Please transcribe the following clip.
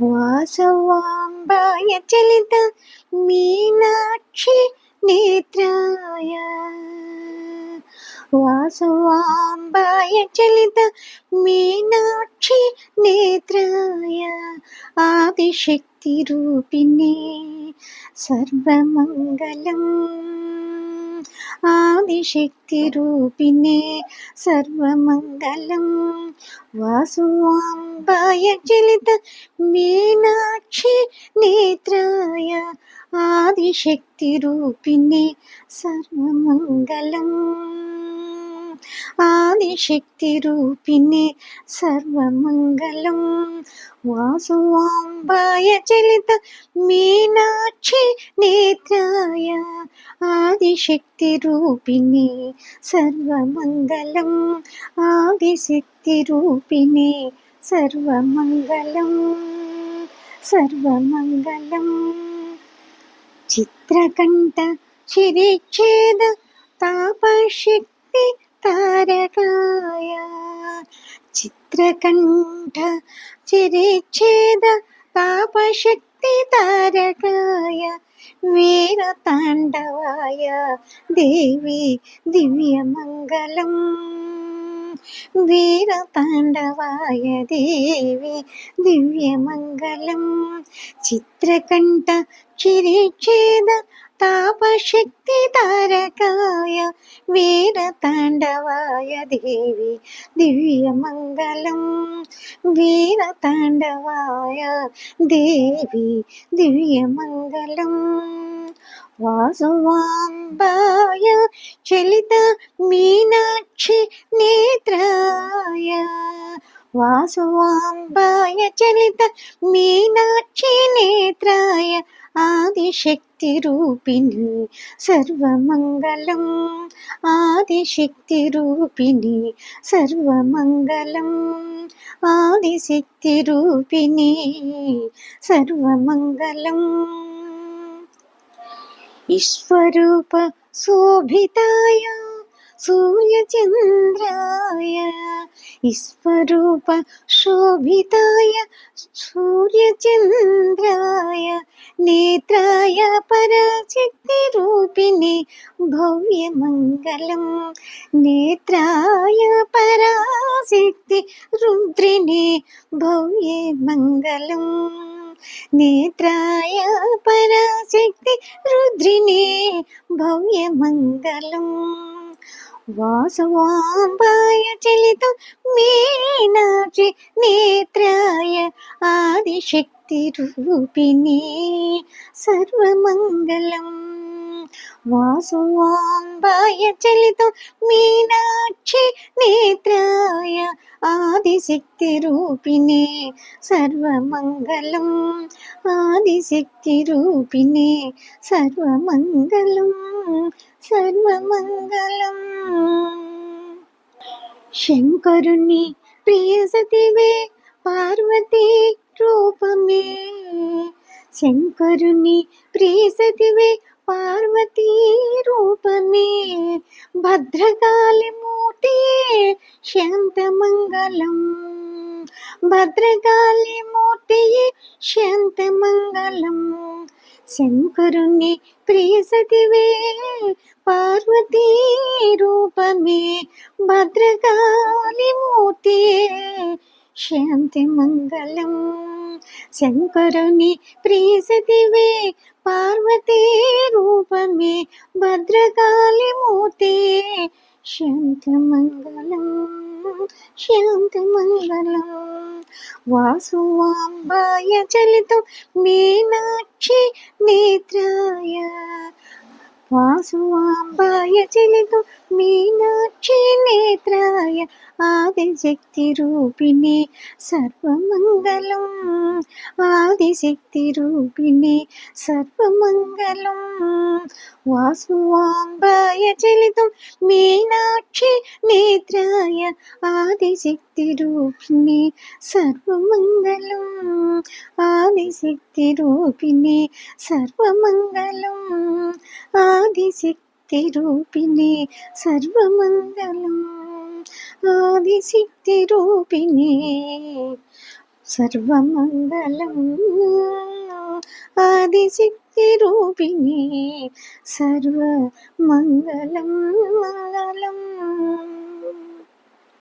వాసవాంబాయ చలిత మీనాక్షి నేత్రాయ. వాసవాంబాయ చలిత మీనాక్షి నేత్రాయ. ఆదిశక్తి రూపిణి సర్వమంగళం. ആദിശക്തി രൂപിനെ സർവമംഗലം വാസുവാംബായ ചലിത മീനാക്ഷി നേത്രായ ആദിശക്തിരൂപിണേ സർവമംഗലം ആദിശക്തി രൂപിനെ സർവമംഗലം വാസുവാംബായ ചലിത മീനാ സാക്ഷി നേത്രായ ആദിശക്തിരൂപിണി സർവമംഗലം. ആദിശക്തിരൂപിണി സർവമംഗലം. സർവമംഗലം. ചിത്രകണ്ഠ ശിരീക്ഷേത താപശക്തി താരകായ. ചിത്രകണ്ഠ ചിരീക്ഷേത താപശക്തി ശക്തിധാരകായ വീരതാണ്ഡവായ ദേവി ദിവ്യമംഗലം. വീരതാണ്ഡവായ ദേവി ദിവ്യമംഗലം. ചിത്രകണ്ഠ ചിരീക്ഷേത താപശക്തിധാരകായ తాండవాయ దేవి దివ్యమంగళం చిత్రకంఠ వీర తాండవాయ దేవి దివ్యమంగళం వీర వాసువాంబాయ చలిత మీనాక్షి నేత్ర వాసువాంబాయ చలిత మీనాక్షి నేత్రాయ ఆదిశక్తి రూపిణి సర్వమంగళం ఆదిశక్తి రూపిణి సర్వమంగళం ఆదిశక్తి రూపిణి సర్వమంగళం. ఈశ్వరూప శోభితాయ సూర్యచంద్రాయ विश्वरूप शोभिताय सूर्यचन्द्राय नेत्राय पराशक्तिरूपिणे भव्यमङ्गलं नेत्राय पराशक्ति रुद्रिणे भव्यमङ्गलम् नेत्राय पराशक्ति रुद्रिणे भव्यमङ्गलम्। వాసవాంబాయ చలిత మీనాక్షి నేత్రాయ ఆదిశక్తి రూపిణి సర్వమంగళం. వాసవాంబాయ చలిత మీనాక్షి నేత్రాయ ఆదిశక్తి రూపిణి సర్వమంగళం. ఆదిశక్తి రూపిణి సర్వమంగళం. సర్వమంగళం. శంకరుని ప్రియసతివే పార్వతీ రూపమే. శంకరుని ప్రియసతివే పార్వతీ రూపమే. భద్రకాళి మూర్తి శాంతమంగళం. భద్రకాళి మూర్తి శాంతమంగళం శంకరుని ప్రియసతివే పార్వతీ రూపమే భద్రకాళి మూర్తి శాంతి మంగళం శంకరుని ప్రియసతివే పార్వతీ రూపమే భద్రకాళి మూర్తి శాంతి మంగళం శాంతి మంగళం వాసువాంబాయ చలితం మీనాక్షి నేత్రాయ వాసువాంబాయ చలితం మీనాక్షి నేత్రాయ ఆదిశక్తి రూపిణి సర్వమంగళం ఆదిశక్తి రూపిణి సర్వమంగళం వాసువాంబాయ చలితం మీనాక్షి నేత్రాయ ఆదిశక్తి ശക്തിരൂപിണി സർവമംഗലം. ആദിശക്തിരൂപിണി സർവമംഗലം. ആദിശക്തിരൂപിണി സർവമംഗലം. ആദിശക്തിരൂപിണി സർവമംഗലം. ആദിശക്തിരൂപിണി സർവമംഗലം. മംഗളം